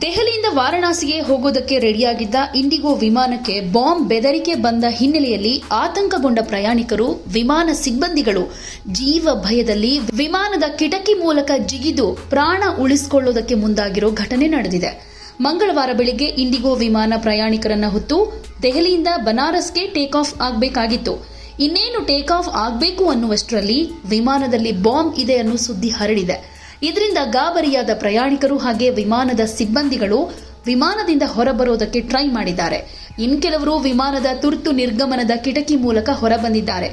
ದೆಹಲಿಯಿಂದ ವಾರಣಾಸಿಗೆ ಹೋಗೋದಕ್ಕೆ ರೆಡಿಯಾಗಿದ್ದ ಇಂಡಿಗೋ ವಿಮಾನಕ್ಕೆ ಬಾಂಬ್ ಬೆದರಿಕೆ ಬಂದ ಹಿನ್ನೆಲೆಯಲ್ಲಿ ಆತಂಕಗೊಂಡ ಪ್ರಯಾಣಿಕರು, ವಿಮಾನ ಸಿಬ್ಬಂದಿಗಳು ಜೀವ ಭಯದಲ್ಲಿ ವಿಮಾನದ ಕಿಟಕಿ ಮೂಲಕ ಜಿಗಿದು ಪ್ರಾಣ ಉಳಿಸಿಕೊಳ್ಳೋದಕ್ಕೆ ಮುಂದಾಗಿರೋ ಘಟನೆ ನಡೆದಿದೆ. ಮಂಗಳವಾರ ಬೆಳಿಗ್ಗೆ ಇಂಡಿಗೋ ವಿಮಾನ ಪ್ರಯಾಣಿಕರನ್ನ ಹೊತ್ತು ದೆಹಲಿಯಿಂದ ಬನಾರಸ್ಗೆ ಟೇಕ್ ಆಫ್ ಆಗಬೇಕಾಗಿತ್ತು. ಇನ್ನೇನು ಟೇಕ್ ಆಫ್ ಆಗಬೇಕು ಅನ್ನುವಷ್ಟರಲ್ಲಿ ವಿಮಾನದಲ್ಲಿ ಬಾಂಬ್ ಇದೆ ಅನ್ನೋ ಸುದ್ದಿ ಹರಡಿದೆ. ಇದರಿಂದ ಗಾಬರಿಯಾದ ಪ್ರಯಾಣಿಕರು ಹಾಗೆ ವಿಮಾನದ ಸಿಬ್ಬಂದಿಗಳು ವಿಮಾನದಿಂದ ಹೊರಬರೋದಕ್ಕೆ ಟ್ರೈ ಮಾಡಿದ್ದಾರೆ. ಇನ್ ಕೆಲವರು ವಿಮಾನದ ತುರ್ತು ನಿರ್ಗಮನದ ಕಿಟಕಿ ಮೂಲಕ ಹೊರಬಂದಿದ್ದಾರೆ.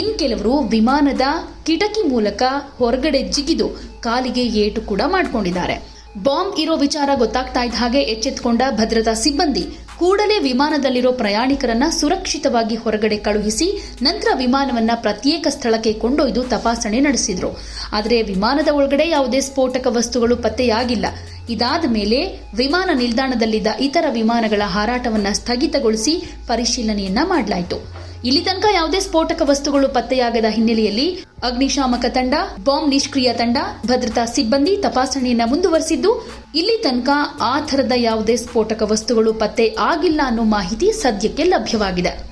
ಇನ್ ಕೆಲವರು ವಿಮಾನದ ಕಿಟಕಿ ಮೂಲಕ ಹೊರಗಡೆ ಜಿಗಿದು ಕಾಲಿಗೆ ಏಟು ಕೂಡ ಮಾಡಿಕೊಂಡಿದ್ದಾರೆ. ಬಾಂಬ್ ಇರೋ ವಿಚಾರ ಗೊತ್ತಾಗ್ತಾ ಇದ್ದ ಹಾಗೆ ಎಚ್ಚೆತ್ತುಕೊಂಡ ಭದ್ರತಾ ಸಿಬ್ಬಂದಿ ಕೂಡಲೇ ವಿಮಾನದಲ್ಲಿರೋ ಪ್ರಯಾಣಿಕರನ್ನ ಸುರಕ್ಷಿತವಾಗಿ ಹೊರಗಡೆ ಕಳುಹಿಸಿ ನಂತರ ವಿಮಾನವನ್ನ ಪ್ರತ್ಯೇಕ ಸ್ಥಳಕ್ಕೆ ಕೊಂಡೊಯ್ದು ತಪಾಸಣೆ ನಡೆಸಿದ್ರು. ಆದರೆ ವಿಮಾನದ ಒಳಗಡೆ ಯಾವುದೇ ಸ್ಫೋಟಕ ವಸ್ತುಗಳು ಪತ್ತೆಯಾಗಿಲ್ಲ. ಇದಾದ ಮೇಲೆ ವಿಮಾನ ನಿಲ್ದಾಣದಲ್ಲಿದ್ದ ಇತರ ವಿಮಾನಗಳ ಹಾರಾಟವನ್ನ ಸ್ಥಗಿತಗೊಳಿಸಿ ಪರಿಶೀಲನೆಯನ್ನ ಮಾಡಲಾಯಿತು. ಇಲ್ಲಿ ತನಕ ಯಾವುದೇ ಸ್ಫೋಟಕ ವಸ್ತುಗಳು ಪತ್ತೆಯಾಗದ ಹಿನ್ನೆಲೆಯಲ್ಲಿ ಅಗ್ನಿಶಾಮಕ ತಂಡ, ಬಾಂಬ್ ನಿಷ್ಕ್ರಿಯ ತಂಡ, ಭದ್ರತಾ ಸಿಬ್ಬಂದಿ ತಪಾಸಣೆಯನ್ನು ಮುಂದುವರೆಸಿದ್ದು, ಇಲ್ಲಿ ತನಕ ಆ ಥರದ ಯಾವುದೇ ಸ್ಫೋಟಕ ವಸ್ತುಗಳು ಪತ್ತೆ ಆಗಿಲ್ಲ ಅನ್ನೋ ಮಾಹಿತಿ ಸದ್ಯಕ್ಕೆ ಲಭ್ಯವಾಗಿದೆ.